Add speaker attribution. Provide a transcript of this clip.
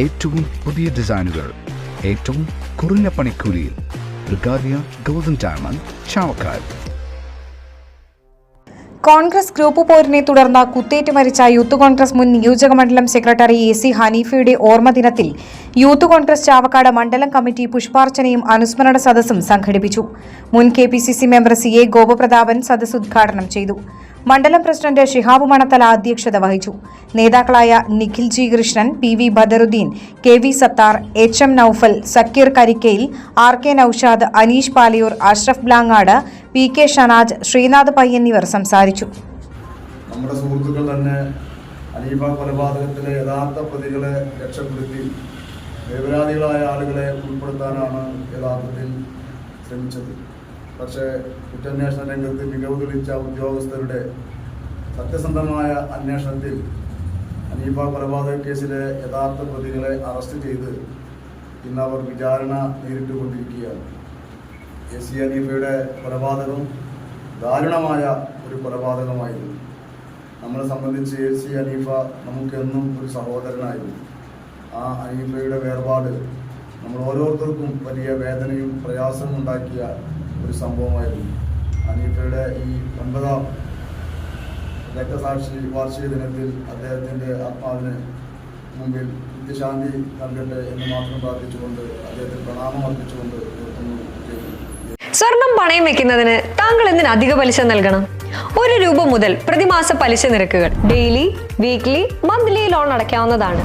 Speaker 1: ഏറ്റവും പുതിയ ഡിസൈനുകൾ ഏറ്റവും കുറഞ്ഞ പണിക്കൂലിയിൽ. ബ്രിഗാദിയ Golden Diamond Chavakkad.
Speaker 2: Congress group പോരിനെ തുടർന്ന് കുത്തേറ്റ് മരിച്ച യൂത്ത് കോൺഗ്രസ് മുൻ നിയോജക മണ്ഡലം സെക്രട്ടറി എ സി ഹനീഫയുടെ ഓർമ്മ ദിനത്തിൽ യൂത്ത് കോൺഗ്രസ് ചാവക്കാട് മണ്ഡലം കമ്മിറ്റി പുഷ്പാർച്ചനയും അനുസ്മരണ സദസ്സും സംഘടിപ്പിച്ചു. മുൻ K member C A Gopaprathapan സദസ്സ് ഉദ്ഘാടനം ചെയ്തു. മണ്ഡലം പ്രസിഡന്റ് ഷിഹാബ് മണത്തല അധ്യക്ഷത വഹിച്ചു. നേതാക്കളായ Nikhil G Krishnan P V Badaruddin K V Sathar H M Naufal Zakir Karikkayil R K Naushad Aneesh Paliyoor Ashraf Blangad P K Shanaj Sreenath Pai എന്നിവർ സംസാരിച്ചു.
Speaker 3: നമ്മുടെ സുഹൃത്തുക്കൾ തന്നെ അനീഫ കൊലപാതകത്തിലെ യഥാർത്ഥ പ്രതികളെ രക്ഷപ്പെടുത്തി നിരപരാധികളായ ആളുകളെ ഉൾപ്പെടുത്താനാണ് യഥാർത്ഥത്തിൽ ശ്രമിച്ചത്. പക്ഷേ കുറ്റാന്വേഷണ രംഗത്ത് മികവ് തെളിയിച്ച ഉദ്യോഗസ്ഥരുടെ സത്യസന്ധമായ അന്വേഷണത്തിൽ അനീബ കൊലപാതക കേസിലെ യഥാർത്ഥ പ്രതികളെ അറസ്റ്റ് ചെയ്ത് ഇന്ന് അവർ വിചാരണ നേരിട്ടുകൊണ്ടിരിക്കുകയാണ്. എ സി അനീഫയുടെ കൊലപാതകം ദാരുണമായ ഒരു കൊലപാതകമായിരുന്നു. നമ്മളെ സംബന്ധിച്ച് എ സി അനീഫ നമുക്കെന്നും ഒരു സഹോദരനായിരുന്നു. ആ അനീഫയുടെ വേർപാട് നമ്മൾ ഓരോരുത്തർക്കും വലിയ വേദനയും പ്രയാസവും ഉണ്ടാക്കിയ ഒരു സംഭവമായിരുന്നു. അനീഫയുടെ ഈ ഒൻപതാം രക്തസാക്ഷി വാർഷിക ദിനത്തിൽ അദ്ദേഹത്തിന്റെ ആത്മാവിന് മുമ്പിൽ നിത്യശാന്തി നൽകട്ടെ എന്ന് മാത്രം പ്രാർത്ഥിച്ചുകൊണ്ട് അദ്ദേഹത്തിന് പ്രണാമം അർപ്പിച്ചുകൊണ്ട്
Speaker 4: സ്വർണം പണയം വെക്കുന്നതിന് താങ്കൾ എന്തിന് അധിക പലിശ നൽകണം? ഒരു രൂപ മുതൽ പ്രതിമാസ പലിശ നിരക്കുകൾ ഡെയിലി വീക്ക്ലി മന്ത്ലി ലോൺ അടയ്ക്കാവുന്നതാണ്.